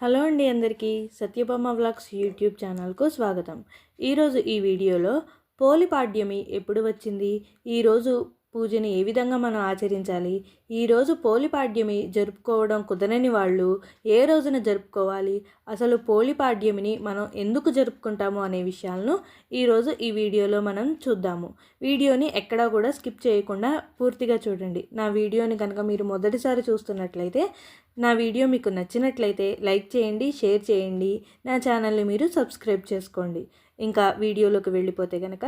Hello అండి అందరికీ Satyabhama vlogs YouTube ఛానల్కు స్వాగతం. ఈరోజు ఈ వీడియోలో పోలిపాడ్యమి ఎప్పుడు వచ్చింది? ఈరోజు పూజని ఏ విధంగా మనం ఆచరించాలి? ఈరోజు పోలిపాడ్యమి జరుపుకోవడం కుదరని వాళ్ళు ఏ రోజున జరుపుకోవాలి? అసలు పోలిపాడ్యమిని మనం ఎందుకు జరుపుకుంటాము అనే విషయాలను ఈరోజు ఈ వీడియోలో మనం చూద్దాము. వీడియోని ఎక్కడా కూడా స్కిప్ చేయకుండా పూర్తిగా చూడండి. నా వీడియోని కనుక మీరు మొదటిసారి చూస్తున్నట్లయితే నా వీడియో మీకు నచ్చినట్లయితే లైక్ చేయండి షేర్ చేయండి. నా ఛానల్ని మీరు సబ్స్క్రైబ్ చేసుకోండి. ఇంకా వీడియోలోకి వెళ్ళిపోతే కనుక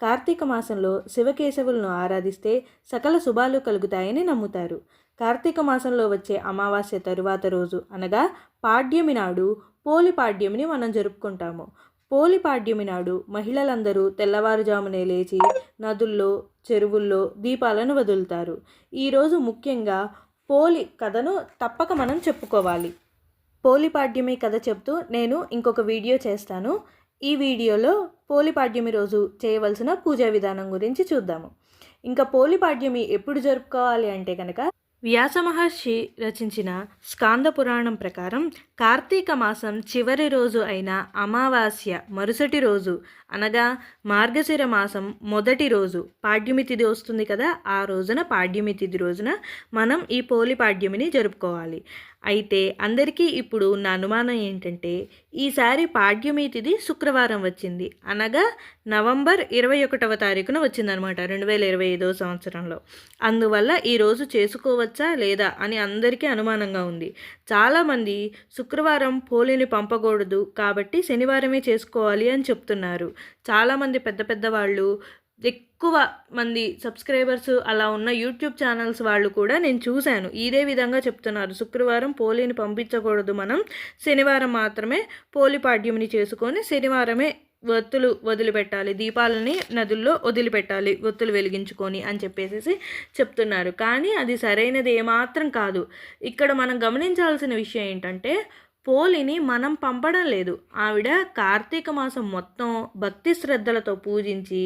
కార్తీక మాసంలో శివకేశవులను ఆరాధిస్తే సకల శుభాలు కలుగుతాయని నమ్ముతారు. కార్తీక మాసంలో వచ్చే అమావాస్య తరువాత రోజు అనగా పాడ్యమి నాడు పోలి పాడ్యమిని మనం జరుపుకుంటాము. పోలి పాడ్యమి నాడు మహిళలందరూ తెల్లవారుజామునే లేచి నదుల్లో చెరువుల్లో దీపాలను వదులుతారు. ఈరోజు ముఖ్యంగా పోలి కథను తప్పక మనం చెప్పుకోవాలి. పోలిపాడ్యమి కథ చెప్తూ నేను ఇంకొక వీడియో చేస్తాను. ఈ వీడియోలో పోలిపాడ్యమి రోజు చేయవలసిన పూజా విధానం గురించి చూద్దాము. ఇంకా పోలిపాడ్యమి ఎప్పుడు జరుపుకోవాలి అంటే కనుక వ్యాస మహర్షి రచించిన స్కాంద పురాణం ప్రకారం కార్తీక మాసం చివరి రోజు అయిన అమావాస్య మరుసటి రోజు అనగా మార్గశిర మాసం మొదటి రోజు పాడ్యమి తిథి వస్తుంది కదా ఆ రోజున పాడ్యమి తిథి రోజున మనం ఈ పోలి పాడ్యమిని జరుపుకోవాలి. అయితే అందరికీ ఇప్పుడు ఉన్న అనుమానం ఏంటంటే ఈసారి పాడ్యమి తిథి శుక్రవారం వచ్చింది. అనగా నవంబర్ ఇరవై ఒకటవ తారీఖున వచ్చిందనమాట రెండు వేల ఇరవై ఐదవ సంవత్సరంలో. అందువల్ల ఈరోజు చేసుకోవచ్చా లేదా అని అందరికీ అనుమానంగా ఉంది. చాలామంది శుక్రవారం పోలిని పంపకూడదు కాబట్టి శనివారమే చేసుకోవాలి అని చెప్తున్నారు. చాలామంది పెద్ద పెద్ద వాళ్ళు ఎక్కువ మంది సబ్స్క్రైబర్స్ అలా ఉన్న యూట్యూబ్ ఛానల్స్ వాళ్ళు కూడా నేను చూశాను. ఇదే విధంగా చెప్తున్నారు. శుక్రవారం పోలిని పంపించకూడదు మనం. శనివారం మాత్రమే పోలి పాడ్యమిని చేసుకొని శనివారమే ఒత్తులు వదిలిపెట్టాలి. దీపాలని నదుల్లో వదిలిపెట్టాలి. ఒత్తులు వెలిగించుకొని అని చెప్పేసి చెప్తున్నారు. కానీ అది సరైనది ఏమాత్రం కాదు. ఇక్కడ మనం గమనించాల్సిన విషయం ఏంటంటే పోలిని మనం పంపడం లేదు. ఆవిడ కార్తీక మాసం మొత్తం భక్తి శ్రద్ధలతో పూజించి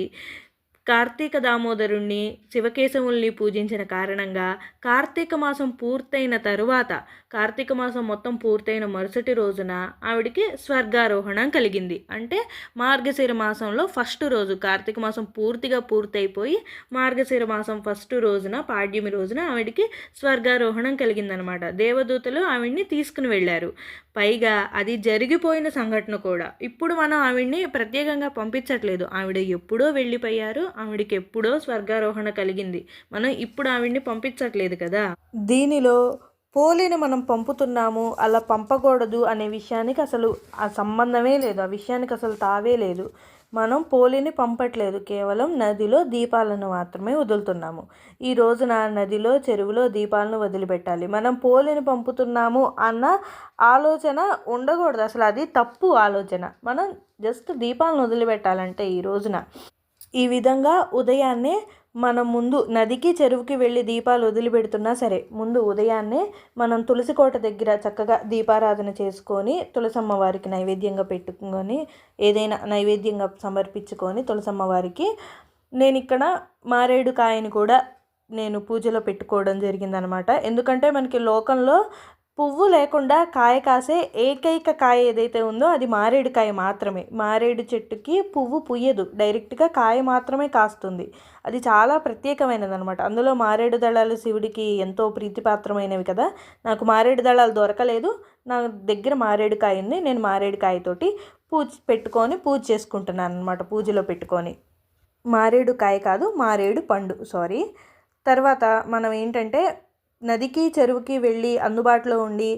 కార్తీక దామోదరుణ్ణి శివకేశవుల్ని పూజించిన కారణంగా కార్తీక మాసం పూర్తయిన తరువాత కార్తీక మాసం మొత్తం పూర్తయిన మరుసటి రోజున ఆవిడికి స్వర్గారోహణం కలిగింది. అంటే మార్గశిర మాసంలో ఫస్ట్ రోజు కార్తీక మాసం పూర్తిగా పూర్తయిపోయి మార్గశిర మాసం ఫస్ట్ రోజున పాడ్యమి రోజున ఆవిడికి స్వర్గారోహణం కలిగిందనమాట. దేవదూతలు ఆవిడ్ని తీసుకుని వెళ్ళారు. పైగా అది జరిగిపోయిన సంఘటన కూడా. ఇప్పుడు మనం ఆవిడ్ని ప్రత్యేకంగా పంపించట్లేదు. ఆవిడ ఎప్పుడో వెళ్ళిపోయారు. ఆవిడికి ఎప్పుడో స్వర్గారోహణ కలిగింది. మనం ఇప్పుడు ఆవిడ్ని పంపించట్లేదు కదా? దీనిలో పోలిని మనం పంపుతున్నాము అలా పంపకూడదు అనే విషయానికి అసలు ఆ సంబంధమే లేదు. ఆ విషయానికి అసలు తావే లేదు. మనం పోలిని పంపట్లేదు. కేవలం నదిలో దీపాలను మాత్రమే వదులుతున్నాము. ఈ రోజున నదిలో చెరువులో దీపాలను వదిలిపెట్టాలి. మనం పోలిని పంపుతున్నాము అన్న ఆలోచన ఉండకూడదు. అసలు అది తప్పు ఆలోచన. మనం జస్ట్ దీపాలను వదిలిపెట్టాలంటే ఈ రోజున. ఈ విధంగా ఉదయాన్నే మనం ముందు నదికి చెరువుకి వెళ్ళి దీపాలు వదిలిపెడుతున్నా సరే ముందు ఉదయాన్నే మనం తులసి కోట దగ్గర చక్కగా దీపారాధన చేసుకొని తులసమ్మ వారికి నైవేద్యంగా పెట్టుకొని ఏదైనా నైవేద్యంగా సమర్పించుకొని తులసమ్మ వారికి నేను ఇక్కడ మారేడు కాయని కూడా నేను పూజలో పెట్టుకోవడం జరిగిందనమాట. ఎందుకంటే మనకి లోకంలో పువ్వు లేకుండా కాయ కాసే ఏకైక కాయ ఏదైతే ఉందో అది మారేడుకాయ మాత్రమే. మారేడు చెట్టుకి పువ్వు పుయ్యదు. డైరెక్ట్గా కాయ మాత్రమే కాస్తుంది. అది చాలా ప్రత్యేకమైనది అనమాట అందులో మారేడు దళాలు శివుడికి ఎంతో ప్రీతిపాత్రమైనవి కదా. నాకు మారేడు దళాలు దొరకలేదు. నా దగ్గర మారేడు కాయ ఉంది. నేను మారేడు కాయతోటి పూజ పెట్టుకొని పూజ చేసుకుంటున్నాను అనమాట పూజలో పెట్టుకొని. మారేడు కాయ కాదు మారేడు పండు. సారీ. తర్వాత మనం ఏంటంటే నదికి చెరువుకి వెళ్ళి అందుబాటులో ఉండి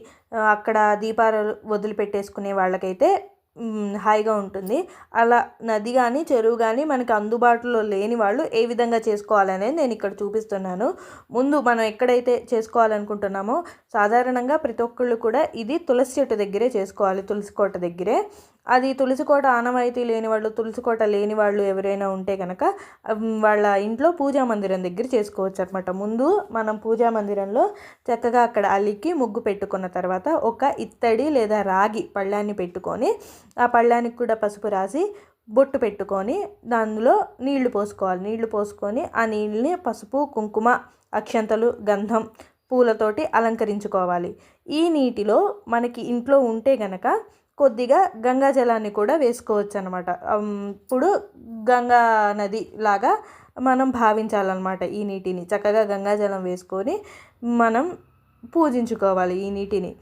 అక్కడ దీపాలు వదిలిపెట్టేసుకునే వాళ్ళకైతే హాయిగా ఉంటుంది. అలా నది కానీ చెరువు కానీ మనకి అందుబాటులో లేని వాళ్ళు ఏ విధంగా చేసుకోవాలనేది నేను ఇక్కడ చూపిస్తున్నాను. ముందు మనం ఎక్కడైతే చేసుకోవాలనుకుంటున్నామో సాధారణంగా ప్రతి ఒక్కళ్ళు కూడా ఇది తులసి చెట్టు దగ్గరే చేసుకోవాలి తులసి కోట దగ్గరే. అది తులసి కోట ఆనవాయితీ లేని వాళ్ళు తులసి కోట లేని వాళ్ళు ఎవరైనా ఉంటే కనుక వాళ్ళ ఇంట్లో పూజా మందిరం దగ్గర చేసుకోవచ్చు అనమాట ముందు మనం పూజా మందిరంలో చక్కగా అక్కడ అలికి ముగ్గు పెట్టుకున్న తర్వాత ఒక ఇత్తడి లేదా రాగి పళ్ళాన్ని పెట్టుకొని ఆ పళ్ళానికి కూడా పసుపు రాసి బొట్టు పెట్టుకొని దానిలో నీళ్ళు పోసుకోవాలి. నీళ్ళు పోసుకొని ఆ నీళ్ళని పసుపు కుంకుమ అక్షంతలు గంధం పూలతోటి అలంకరించుకోవాలి. ఈ నీటిలో మనకి ఇంట్లో ఉంటే గనక కొద్దిగా గంగా జలాన్ని కూడా వేసుకోవచ్చు అనమాట ఇప్పుడు గంగా నది లాగా మనం భావించాలన్నమాట ఈ నీటిని. చక్కగా గంగాజలం వేసుకొని మనం పూజించుకోవాలి ఈ నీటిని.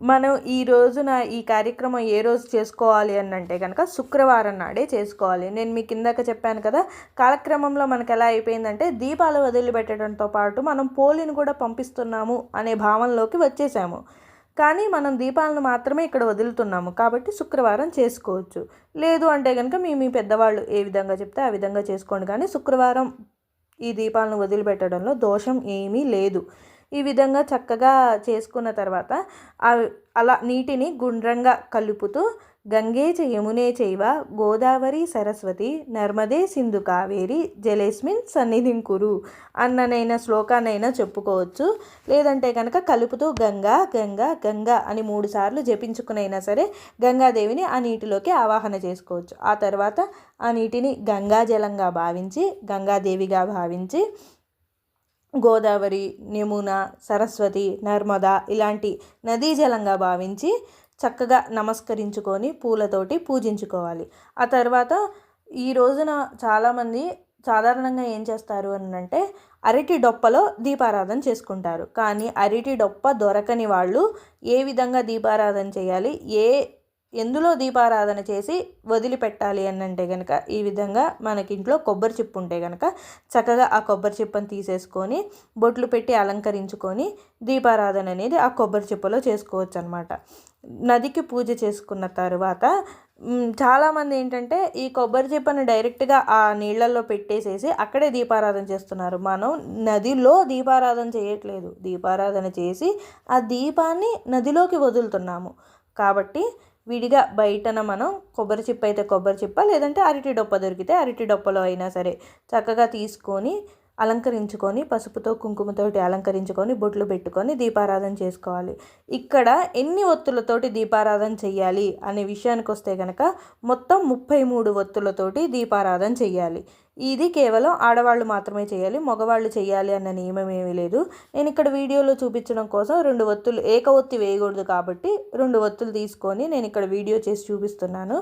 మనం ఈ రోజున ఈ కార్యక్రమం ఏ రోజు చేసుకోవాలి అని అంటే కనుక శుక్రవారం నాడే చేసుకోవాలి. నేను మీకు ఇందాక చెప్పాను కదా కాలక్రమంలో మనకు ఎలా అయిపోయిందంటే దీపాలు వదిలిపెట్టడంతో పాటు మనం పోలిని కూడా పంపిస్తున్నాము అనే భావనలోకి వచ్చేసాము. కానీ మనం దీపాలను మాత్రమే ఇక్కడ వదులుతున్నాము కాబట్టి శుక్రవారం చేసుకోవచ్చు. లేదు అంటే కనుక మీ మీ పెద్దవాళ్ళు ఏ విధంగా చెప్తే ఆ విధంగా చేసుకోండి. కానీ శుక్రవారం ఈ దీపాలను వదిలిపెట్టడంలో దోషం ఏమీ లేదు. ఈ విధంగా చక్కగా చేసుకున్న తర్వాత అలా నీటిని గుండ్రంగా కలుపుతూ గంగేచ యమునే చైవ గోదావరి సరస్వతి నర్మదే సింధు కావేరి జలేస్మిన్ సన్నిధిం కురు అన్ననైనా శ్లోకానైనా చెప్పుకోవచ్చు. లేదంటే కనుక కలుపుతూ గంగా గంగా గంగా అని మూడు సార్లు జపించుకునైనా సరే గంగాదేవిని ఆ నీటిలోకి ఆవాహన చేసుకోవచ్చు. ఆ తర్వాత ఆ నీటిని గంగా జలంగా భావించి గంగాదేవిగా భావించి గోదావరి యమున సరస్వతి నర్మదా ఇలాంటి నదీ జలంగా భావించి చక్కగా నమస్కరించుకొని పూలతోటి పూజించుకోవాలి. ఆ తర్వాత ఈ రోజున చాలామంది సాధారణంగా ఏం చేస్తారు అని అంటే అరటి డొప్పలో దీపారాధన చేసుకుంటారు. కానీ అరటి డొప్ప దొరకని వాళ్ళు ఏ విధంగా దీపారాధన చేయాలి? ఏ ఎందులో దీపారాధన చేసి వదిలిపెట్టాలి అనంటే కనుక ఈ విధంగా మనకి ఇంట్లో కొబ్బరి చిప్పు ఉంటే కనుక చక్కగా ఆ కొబ్బరి చిప్పని తీసేసుకొని బొట్లు పెట్టి అలంకరించుకొని దీపారాధన అనేది ఆ కొబ్బరి చిప్పలో చేసుకోవచ్చు అనమాట నదికి పూజ చేసుకున్న తర్వాత చాలామంది ఏంటంటే ఈ కొబ్బరి చిప్పను డైరెక్ట్గా ఆ నీళ్ళల్లో పెట్టేసేసి అక్కడే దీపారాధన చేస్తున్నారు. మనం నదిలో దీపారాధన చేయట్లేదు. దీపారాధన చేసి ఆ దీపాన్ని నదిలోకి వదులుతున్నాము. కాబట్టి విడిగా బయటన మనం కొబ్బరి చిప్ప అయితే కొబ్బరి చిప్ప లేదంటే అరటి డొప్ప దొరికితే అరటి డొప్పలో అయినా సరే చక్కగా తీసుకొని అలంకరించుకొని పసుపుతో కుంకుమతోటి అలంకరించుకొని బొట్లు పెట్టుకొని దీపారాధన చేసుకోవాలి. ఇక్కడ ఎన్ని ఒత్తులతోటి దీపారాధన చేయాలి అనే విషయానికి వస్తే కనుక మొత్తం ముప్పై మూడు ఒత్తులతోటి దీపారాధన చేయాలి ఇది కేవలం ఆడవాళ్ళు మాత్రమే చేయాలి మగవాళ్ళు చేయాలి అన్న నియమం ఏమీ లేదు. నేను ఇక్కడ వీడియోలో చూపించడం కోసం రెండు ఒత్తులు ఏక ఒత్తి వేయకూడదు కాబట్టి రెండు ఒత్తులు తీసుకొని నేను ఇక్కడ వీడియో చేసి చూపిస్తున్నాను.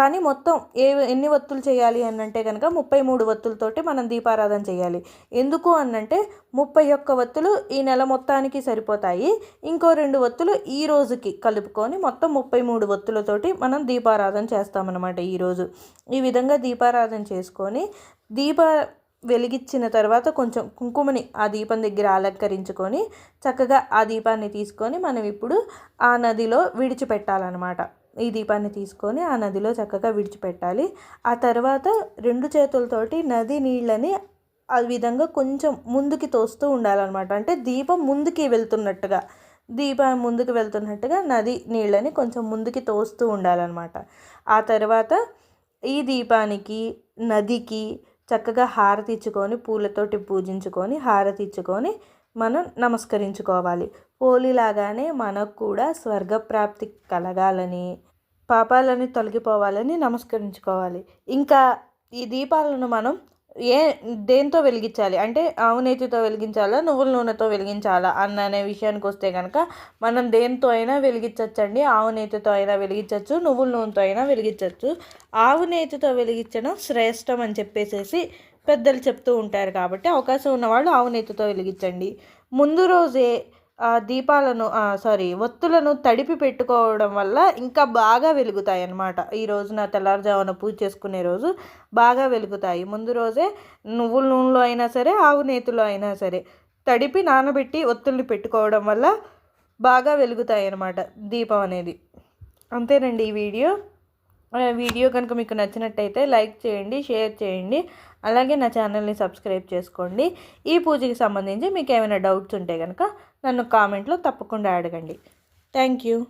కానీ మొత్తం ఏ ఎన్ని ఒత్తులు చేయాలి అనంటే కనుక ముప్పై మూడు ఒత్తులతోటి మనం దీపారాధన చేయాలి. ఎందుకు అనంటే ముప్పై ఒక్క ఒత్తులు ఈ నెల మొత్తానికి సరిపోతాయి. ఇంకో రెండు ఒత్తులు ఈ రోజుకి కలుపుకొని మొత్తం ముప్పై మూడు ఒత్తులతోటి మనం దీపారాధన చేస్తామన్నమాట ఈరోజు ఈ విధంగా దీపారాధన చేసుకొని దీప వెలిగించిన తర్వాత కొంచెం కుంకుమని ఆ దీపం దగ్గర అలంకరించుకొని చక్కగా ఆ దీపాన్ని తీసుకొని మనం ఇప్పుడు ఆ నదిలో విడిచిపెట్టాలన్నమాట. ఈ దీపాన్ని తీసుకొని ఆ నదిలో చక్కగా విడిచిపెట్టాలి. ఆ తర్వాత రెండు చేతులతోటి నది నీళ్ళని ఆ విధంగా కొంచెం ముందుకి తోస్తూ ఉండాలన్నమాట. అంటే దీపం ముందుకి వెళ్తున్నట్టుగా దీపం ముందుకు వెళ్తున్నట్టుగా నది నీళ్ళని కొంచెం ముందుకి తోస్తూ ఉండాలన్నమాట. ఆ తర్వాత ఈ దీపానికి నదికి చక్కగా హారతి ఇచ్చుకొని పూలతోటి పూజించుకొని హారతి ఇచ్చుకొని మనం నమస్కరించుకోవాలి. పోలిలాగానే మనకు కూడా స్వర్గప్రాప్తి కలగాలని పాపాలని తొలగిపోవాలని నమస్కరించుకోవాలి. ఇంకా ఈ దీపాలను మనం ఏ దేంతో వెలిగించాలి? అంటే ఆవు నేతితో వెలిగించాలా? నువ్వుల నూనెతో వెలిగించాలా? అన్న అనే విషయానికి వస్తే కనుక మనం దేంతో అయినా వెలిగించవచ్చండి ఆవు నేతితో అయినా వెలిగించవచ్చు నువ్వుల నూనెతో అయినా వెలిగించవచ్చు ఆవు నేతితో వెలిగించడం శ్రేష్టం అని చెప్పేసేసి పెద్దలు చెప్తూ ఉంటారు కాబట్టి అవకాశం ఉన్నవాళ్ళు ఆవు నేతితో వెలిగించండి. ముందు రోజే దీపాలను సారీ ఒత్తులను తడిపి పెట్టుకోవడం వల్ల ఇంకా బాగా వెలుగుతాయి అన్నమాట ఈ రోజున తెల్లారుజామున పూజ చేసుకునే రోజు బాగా వెలుగుతాయి. ముందు రోజే నువ్వుల నూనెలో అయినా సరే ఆవు నేతిలో అయినా సరే తడిపి నానబెట్టి ఒత్తుల్ని పెట్టుకోవడం వల్ల బాగా వెలుగుతాయి అన్నమాట దీపం అనేది. అంతేనండి ఈ వీడియో. వీడియో కనుక మీకు నచ్చినట్టయితే లైక్ చేయండి షేర్ చేయండి అలాగే నా ఛానల్ని సబ్స్క్రైబ్ చేసుకోండి. ఈ పూజకి సంబంధించి మీకు ఏమైనా డౌట్స్ ఉంటే కనుక నన్ను కామెంట్లో తప్పకుండా అడగండి. Thank you.